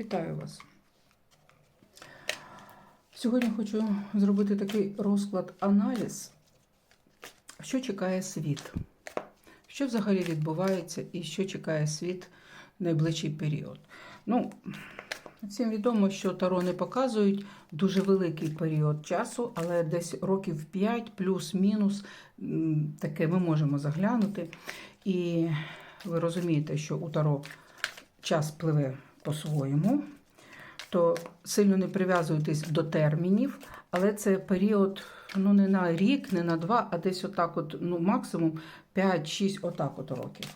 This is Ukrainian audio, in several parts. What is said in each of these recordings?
Вітаю вас. Сьогодні хочу зробити такий розклад аналіз, що чекає світ, що взагалі відбувається і що чекає світ в найближчий період. Ну, всім відомо, що Таро не показують дуже великий період часу, але десь років 5 плюс-мінус таке ми можемо заглянути. І ви розумієте, що у Таро час пливе по-своєму, то сильно не прив'язуйтесь до термінів, але це період ну, не на рік, не на два, а десь отак, от, ну, максимум 5-6 отак от років.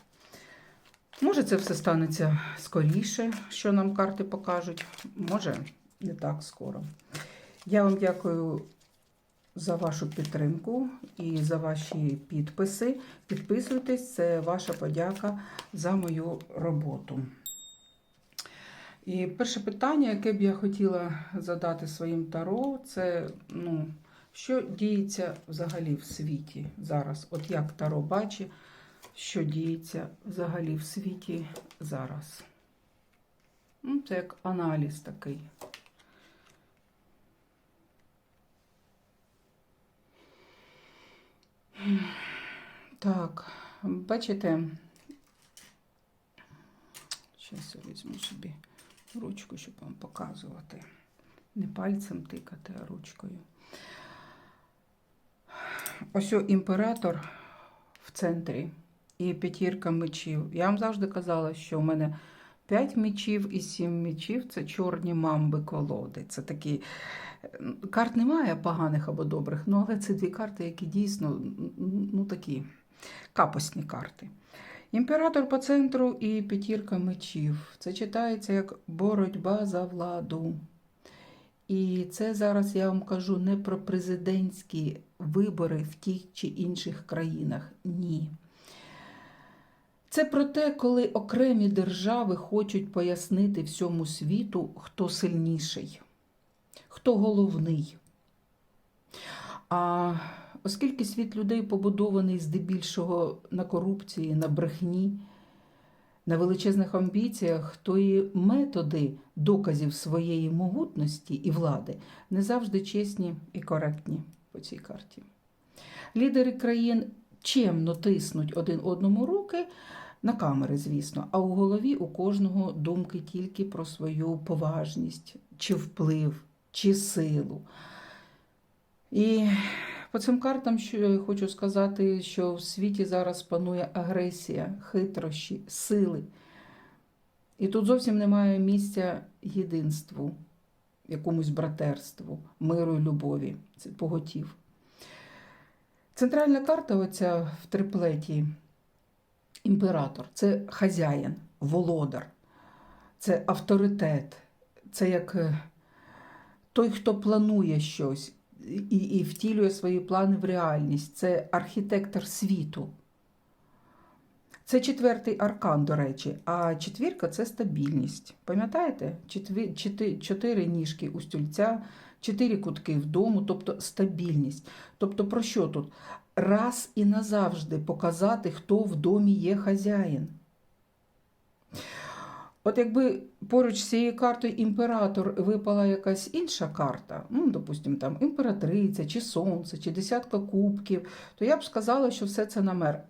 Може, це все станеться скоріше, що нам карти покажуть, може, не так скоро. Я вам дякую за вашу підтримку і за ваші підписи. Підписуйтесь, це ваша подяка за мою роботу. І перше питання, яке б я хотіла задати своїм таро, це ну, що діється взагалі в світі зараз? От як таро бачить, що діється взагалі в світі зараз. Ну, це як аналіз такий. Так, бачите, зараз я візьму собі ручку, щоб вам показувати. Не пальцем тикати, а ручкою. Ось імператор в центрі і п'ятірка мечів. Я вам завжди казала, що у мене 5 мечів і 7 мечів це чорні мамби колоди. Це такі карт немає поганих або добрих, ну але це дві карти, які дійсно ну, такі капосні карти. Імператор по центру і п'ятірка мечів. Це читається як боротьба за владу. І це зараз я вам кажу не про президентські вибори в тих чи інших країнах. Ні. Це про те, коли окремі держави хочуть пояснити всьому світу, хто сильніший, хто головний. А оскільки світ людей побудований здебільшого на корупції, на брехні, на величезних амбіціях, то і методи доказів своєї могутності і влади не завжди чесні і коректні по цій карті. Лідери країн чемно тиснуть один одному руки на камери, звісно, а у голові у кожного думки тільки про свою поважність, чи вплив, чи силу. І по цим картам хочу сказати, що в світі зараз панує агресія, хитрощі, сили. І тут зовсім немає місця єдинству, якомусь братерству, миру і любові. Це поготів. Центральна карта, оця в триплеті, імператор це хазяїн, володар, це авторитет, це як е, той, хто планує щось і, і втілює свої плани в реальність. Це архітектор світу. Це четвертий аркан, до речі, а четвірка це стабільність. Пам'ятаєте? Чотири ніжки у стільця, чотири кутки вдому, тобто стабільність. Тобто, про що тут? Раз і назавжди показати, хто в домі є хазяїн. От якби поруч з цією картою імператор випала якась інша карта, ну, допустимо, там імператриця, чи сонце, чи десятка кубків, то я б сказала, що все це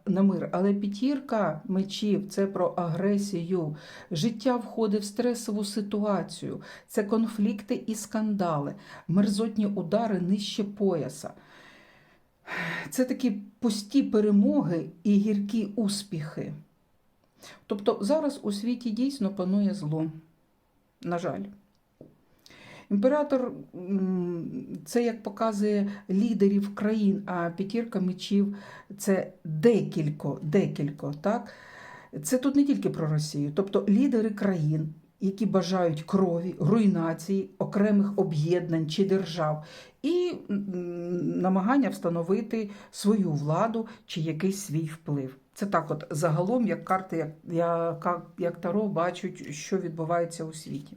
на мир. Але п'ятірка мечів це про агресію. Життя входить в стресову ситуацію, це конфлікти і скандали, мерзотні удари нижче пояса. Це такі пусті перемоги і гіркі успіхи. Тобто зараз у світі дійсно панує зло. На жаль. Імператор це, як показує лідерів країн, а п'ятірка мечів це декілько, декілько, так? Це тут не тільки про Росію, тобто лідери країн, які бажають крові, руйнації окремих об'єднань чи держав, і намагання встановити свою владу чи якийсь свій вплив. Це так, от загалом, як карти, як, як, як Таро бачать, що відбувається у світі.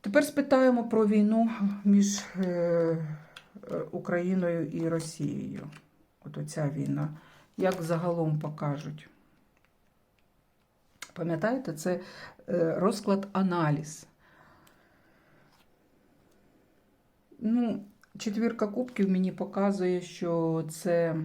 Тепер спитаємо про війну між е, Україною і Росією. От оця війна. Як загалом покажуть? Пам'ятаєте, це е, розклад аналіз. Ну, четвірка кубків мені показує, що це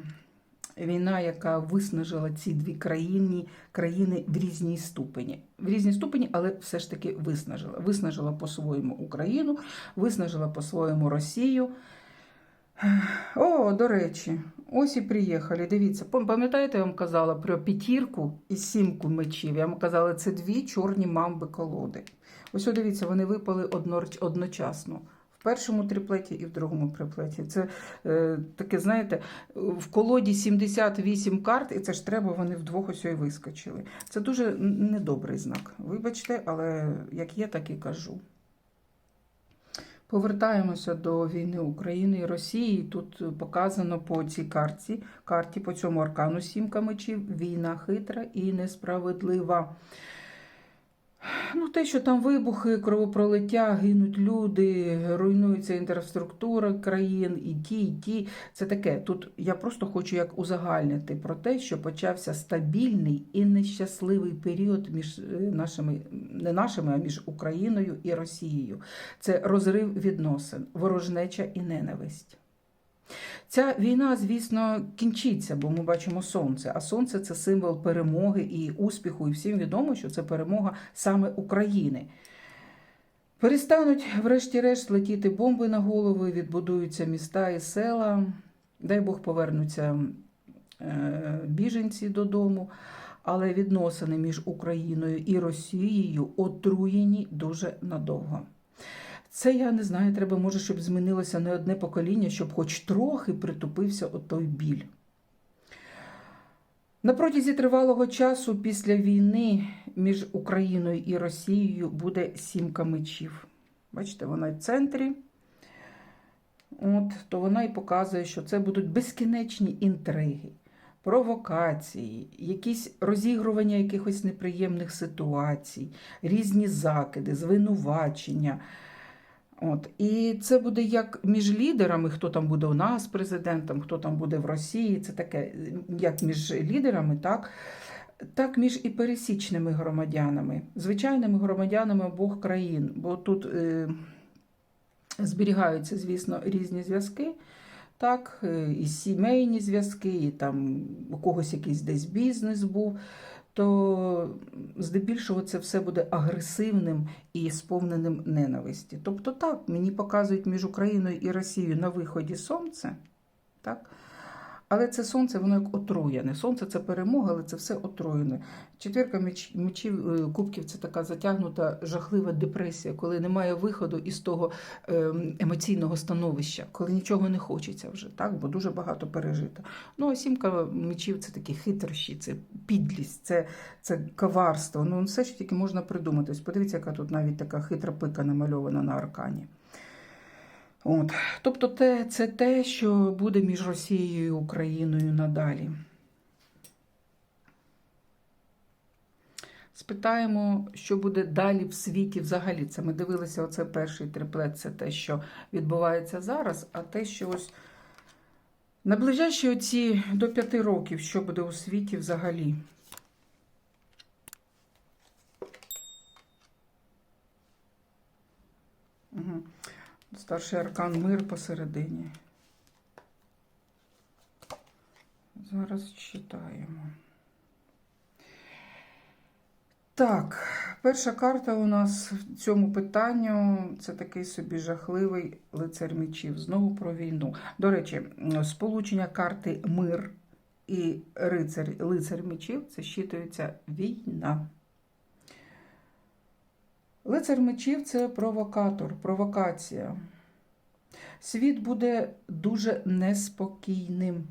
війна, яка виснажила ці дві країни, країни в різній ступені. В різній ступені, але все ж таки виснажила. Виснажила по-своєму Україну, виснажила по-своєму Росію. О, до речі, ось і приїхали. Дивіться, пам'ятаєте, я вам казала про п'ятірку і сімку мечів. Я вам казала, це дві чорні мамби колоди. Ось, дивіться, вони випали одночасно. В першому триплеті і в другому триплеті. Це е, таке, знаєте, в колоді 78 карт, і це ж треба, вони вдвох ось і вискочили. Це дуже недобрий знак. Вибачте, але як є, так і кажу. Повертаємося до війни України і Росії. Тут показано по цій карті, карті по цьому аркану сімка мечів, війна хитра і несправедлива. Ну, те, що там вибухи, кровопролиття, гинуть люди, руйнується інфраструктура країн, і ті, і ті. Це таке. Тут я просто хочу як узагальнити про те, що почався стабільний і нещасливий період між е, нашими, не нашими, а між Україною і Росією. Це розрив відносин, ворожнеча і ненависть. Ця війна, звісно, кінчиться, бо ми бачимо сонце. А сонце це символ перемоги і успіху. І всім відомо, що це перемога саме України. Перестануть, врешті-решт, летіти бомби на голови, відбудуються міста і села. Дай Бог повернуться е, біженці додому. Але відносини між Україною і Росією отруєні дуже надовго. Це я не знаю, треба, може, щоб змінилося не одне покоління, щоб хоч трохи притупився отой біль. На протязі тривалого часу після війни між Україною і Росією буде сімка мечів. Бачите, вона в центрі. От, то вона і показує, що це будуть безкінечні інтриги, провокації, якісь розігрування якихось неприємних ситуацій, різні закиди, звинувачення. От. І це буде як між лідерами, хто там буде у нас президентом, хто там буде в Росії. Це таке, як між лідерами, так, так між і пересічними громадянами, звичайними громадянами обох країн. Бо тут е, зберігаються, звісно, різні зв'язки. Так, е, і сімейні зв'язки, і там у когось якийсь десь бізнес був, то здебільшого це все буде агресивним і сповненим ненависті. Тобто, так, мені показують між Україною і Росією на виході сонце, так? Але це сонце, воно як отруєне. Сонце це перемога, але це все отруєне. Четвірка меч- мечів, е, кубків це така затягнута жахлива депресія, коли немає виходу із того ем, емоційного становища, коли нічого не хочеться вже, так? бо дуже багато пережито. Ну, а сімка мечів це такі хитрощі, це підлість, це, це коварство. Ну, все що тільки можна придумати. Ось подивіться, яка тут навіть така хитра пика намальована на аркані. От. Тобто те, це те, що буде між Росією і Україною надалі. Спитаємо, що буде далі в світі взагалі. Це ми дивилися, оце перший триплет, це те, що відбувається зараз, а те, що ось наближаючи оці до п'яти років, що буде у світі взагалі. Старший аркан мир посередині. Зараз читаємо. Так, перша карта у нас в цьому питанню це такий собі жахливий лицар мечів. Знову про війну. До речі, сполучення карти мир і рицар, лицар мечів це щитується війна. Лицар мечів це провокатор, провокація. Світ буде дуже неспокійним.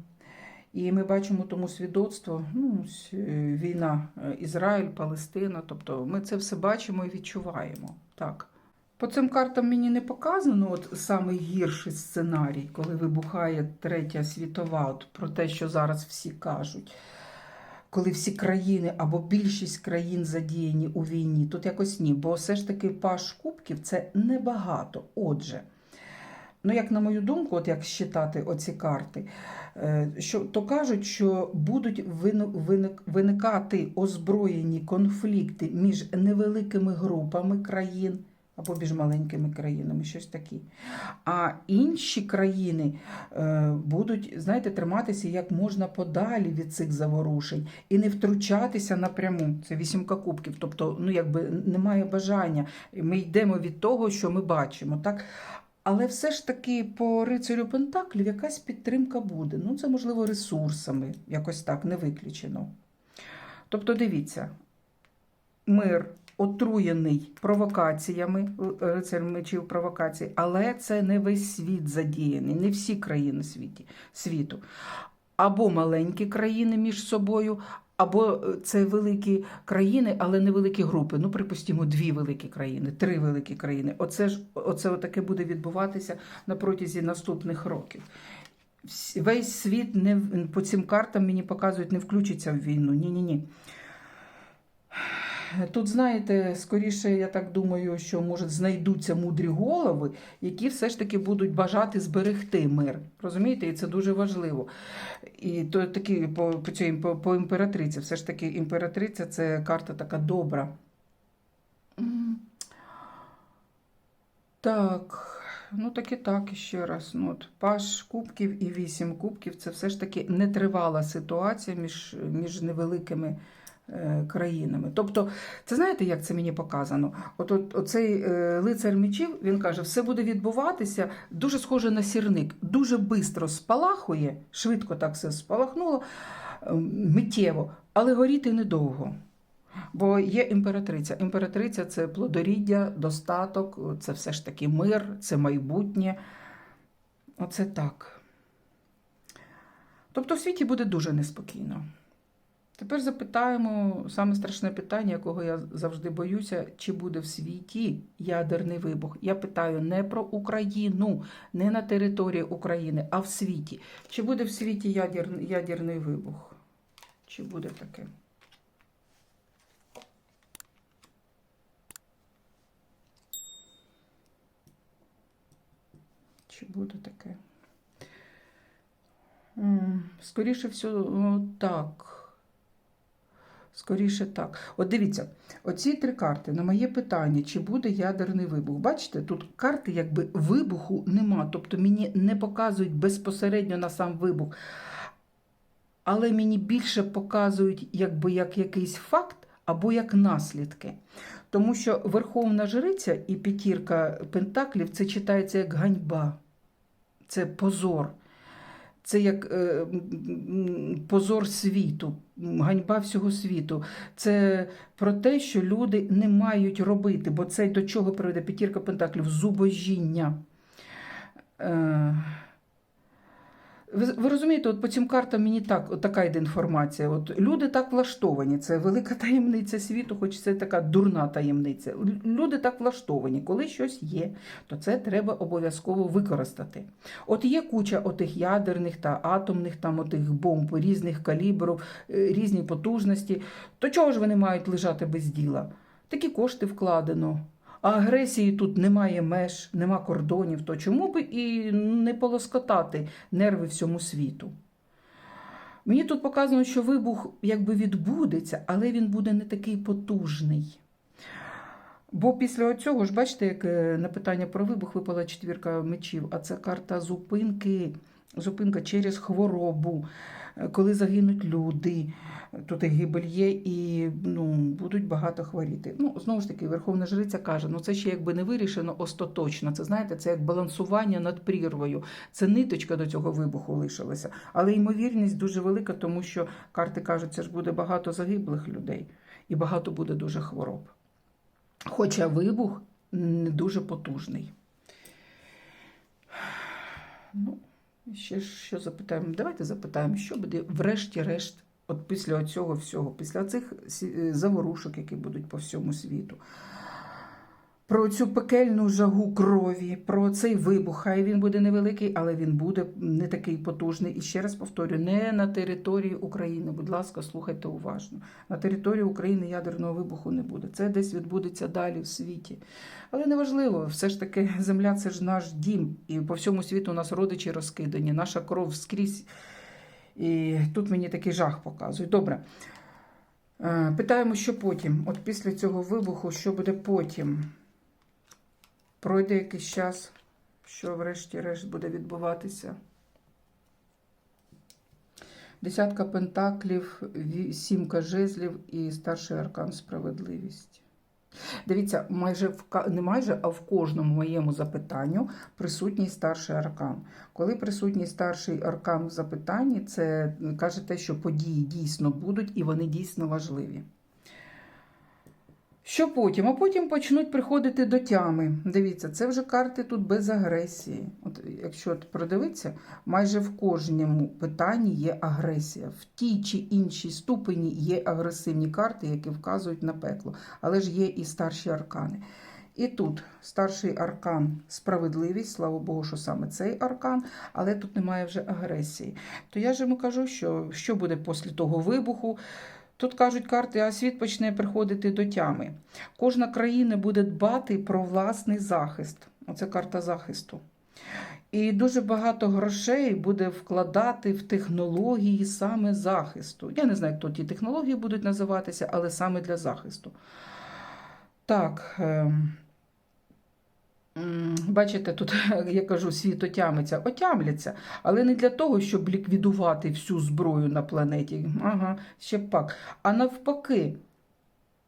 І ми бачимо тому свідоцтво, ну, е, війна е, Ізраїль, Палестина. Тобто ми це все бачимо і відчуваємо. Так. По цим картам мені не показано от самий гірший сценарій, коли вибухає третя світова, от про те, що зараз всі кажуть. Коли всі країни або більшість країн задіяні у війні, тут якось ні, бо все ж таки паш кубків це небагато. Отже, ну, як на мою думку, от як считати оці карти, е, що, то кажуть, що будуть виникати озброєні конфлікти між невеликими групами країн або між маленькими країнами, щось таке. А інші країни е, будуть, знаєте, триматися як можна подалі від цих заворушень і не втручатися напряму. Це вісімка кубків. Тобто, ну якби немає бажання. Ми йдемо від того, що ми бачимо. Так? Але все ж таки по рицарю Пентаклів якась підтримка буде. Ну, це можливо ресурсами, якось так, не виключено. Тобто, дивіться, мир отруєний провокаціями, рицар мечів провокацій, але це не весь світ задіяний, не всі країни світі, світу. Або маленькі країни між собою, або е, це великі країни, але не групи. Ну, припустимо, дві великі країни, три великі країни. Оце ж оце таке буде відбуватися на протязі наступних років. Весь світ не по цим картам мені показують, не включиться в війну. Ні, ні, ні. Тут, знаєте, скоріше, я так думаю, що може знайдуться мудрі голови, які все ж таки будуть бажати зберегти мир. Розумієте, і це дуже важливо. І то такі по, по, по, імператриці, все ж таки імператриця це карта така добра. Так, ну так і так іще раз. Ну, от, паш кубків і вісім кубків це все ж таки нетривала ситуація між, між невеликими країнами. Тобто, це знаєте, як це мені показано? От, от оцей е, лицар мечів, він каже, все буде відбуватися дуже схоже на сірник, дуже швидко спалахує, швидко так все спалахнуло, е, миттєво, але горіти недовго. Бо є імператриця. Імператриця це плодоріддя, достаток, це все ж таки мир, це майбутнє. Оце так. Тобто в світі буде дуже неспокійно. Тепер запитаємо саме страшне питання, якого я завжди боюся, чи буде в світі ядерний вибух. Я питаю не про Україну, не на території України, а в світі. Чи буде в світі ядер, ядерний вибух? Чи буде таке? Чи буде таке? Скоріше всього, так. Скоріше так. От дивіться, оці три карти на моє питання, чи буде ядерний вибух. Бачите, тут карти якби вибуху нема. Тобто мені не показують безпосередньо на сам вибух. Але мені більше показують якби як якийсь факт або як наслідки. Тому що Верховна Жриця і п'ятірка Пентаклів це читається як ганьба, це позор. Це як е, позор світу, ганьба всього світу. Це про те, що люди не мають робити, бо це до чого приведе п'ятірка пентаклів зубожіння. Ви, ви розумієте, от по цим картам мені так, от така йде інформація. От люди так влаштовані. Це велика таємниця світу, хоч це така дурна таємниця. Люди так влаштовані. Коли щось є, то це треба обов'язково використати. От є куча отих ядерних та атомних там отих бомб різних калібрів, е, різні потужності. То чого ж вони мають лежати без діла? Такі кошти вкладено. А агресії тут немає меж, нема кордонів, то чому би і не полоскотати нерви всьому світу? Мені тут показано, що вибух якби відбудеться, але він буде не такий потужний. Бо після цього ж, бачите, як е, на питання про вибух випала четвірка мечів, а це карта зупинки, зупинка через хворобу, коли загинуть люди. Тут і гибель є, і ну, будуть багато хворіти. Ну, знову ж таки, Верховна Жриця каже, ну це ще якби не вирішено остаточно. Це знаєте, це як балансування над прірвою. Це ниточка до цього вибуху лишилася. Але ймовірність дуже велика, тому що карти кажуть, це ж буде багато загиблих людей і багато буде дуже хвороб. Хоча вибух не дуже потужний. Ну, ще що запитаємо? Давайте запитаємо, що буде врешті-решт, от після цього всього, після цих е, заворушок, які будуть по всьому світу. Про цю пекельну жагу крові, про цей вибух. Хай він буде невеликий, але він буде не такий потужний. І ще раз повторю: не на території України. Будь ласка, слухайте уважно. На території України ядерного вибуху не буде. Це десь відбудеться далі в світі. Але неважливо, все ж таки, земля це ж наш дім, і по всьому світу у нас родичі розкидані, наша кров скрізь. І тут мені такий жах показують. Добре. Е, Питаємо, що потім. От після цього вибуху, що буде потім? Пройде якийсь час, що врешті-решт буде відбуватися. Десятка пентаклів, сімка жезлів і старший аркан справедливість. Дивіться, майже в не майже, а в кожному моєму запитанню присутній старший аркан. Коли присутній старший аркан в запитанні, це каже те, що події дійсно будуть і вони дійсно важливі. Що потім? А потім почнуть приходити до тями. Дивіться, це вже карти тут без агресії. От якщо продивитися, майже в кожному питанні є агресія. В тій чи іншій ступені є агресивні карти, які вказують на пекло. Але ж є і старші аркани. І тут старший аркан справедливість, слава Богу, що саме цей аркан, але тут немає вже агресії. То я ж йому кажу, що, що буде після того вибуху. Тут кажуть карти, а світ почне приходити до тями. Кожна країна буде дбати про власний захист. Оце карта захисту. І дуже багато грошей буде вкладати в технології саме захисту. Я не знаю, хто ті технології будуть називатися, але саме для захисту. Так. Бачите, тут я кажу, світ отямиться, отямляться, але не для того, щоб ліквідувати всю зброю на планеті. Ага, ще пак. А навпаки,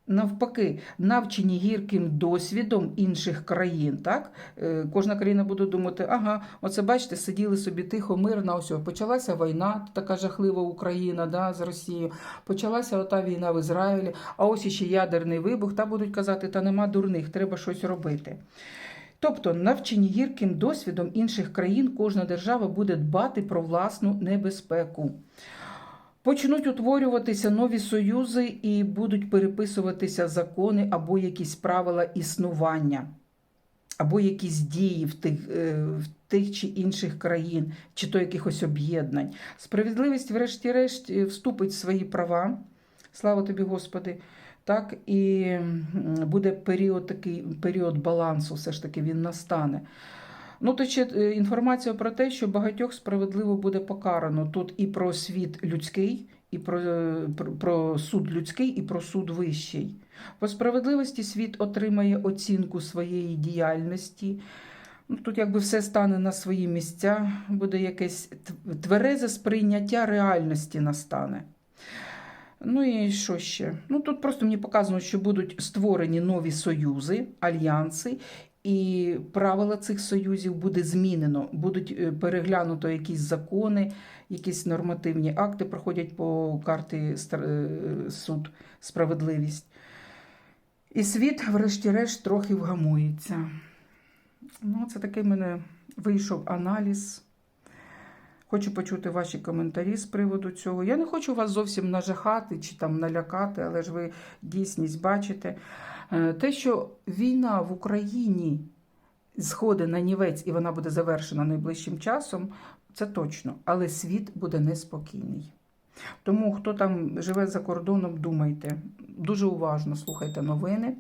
навпаки, навчені гірким досвідом інших країн. Так? Е, Кожна країна буде думати, ага, оце бачите, сиділи собі тихо, мирно, ось почалася війна, така жахлива Україна да, з Росією, почалася ота війна в Ізраїлі, а ось іще ядерний вибух, та будуть казати, та нема дурних, треба щось робити. Тобто, навчені гірким досвідом інших країн, кожна держава буде дбати про власну небезпеку. Почнуть утворюватися нові союзи і будуть переписуватися закони або якісь правила існування, або якісь дії в тих, е, в тих чи інших країн, чи то якихось об'єднань. Справедливість, врешті-решт, е, вступить в свої права. Слава тобі, Господи. Так, і буде період такий період балансу, все ж таки він настане. Ну, то ще е, інформація про те, що багатьох справедливо буде покарано. Тут і про світ людський, і про, е, про, про суд людський, і про суд вищий. По справедливості світ отримає оцінку своєї діяльності. Ну, тут якби все стане на свої місця, буде якесь тверезе сприйняття реальності настане. Ну і що ще? Ну тут просто мені показано, що будуть створені нові союзи, альянси, і правила цих союзів буде змінено. Будуть е, переглянуто якісь закони, якісь нормативні акти проходять по карті е, суд справедливість. І світ, врешті-решт, трохи вгамується. Ну, це такий в мене вийшов аналіз. Хочу почути ваші коментарі з приводу цього. Я не хочу вас зовсім нажахати чи там налякати, але ж ви дійсність бачите. Е, Те, що війна в Україні сходить на нівець і вона буде завершена найближчим часом, це точно. Але світ буде неспокійний. Тому, хто там живе за кордоном, думайте, дуже уважно слухайте новини,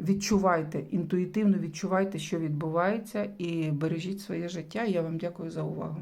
відчувайте, інтуїтивно відчувайте, що відбувається, і бережіть своє життя. Я вам дякую за увагу.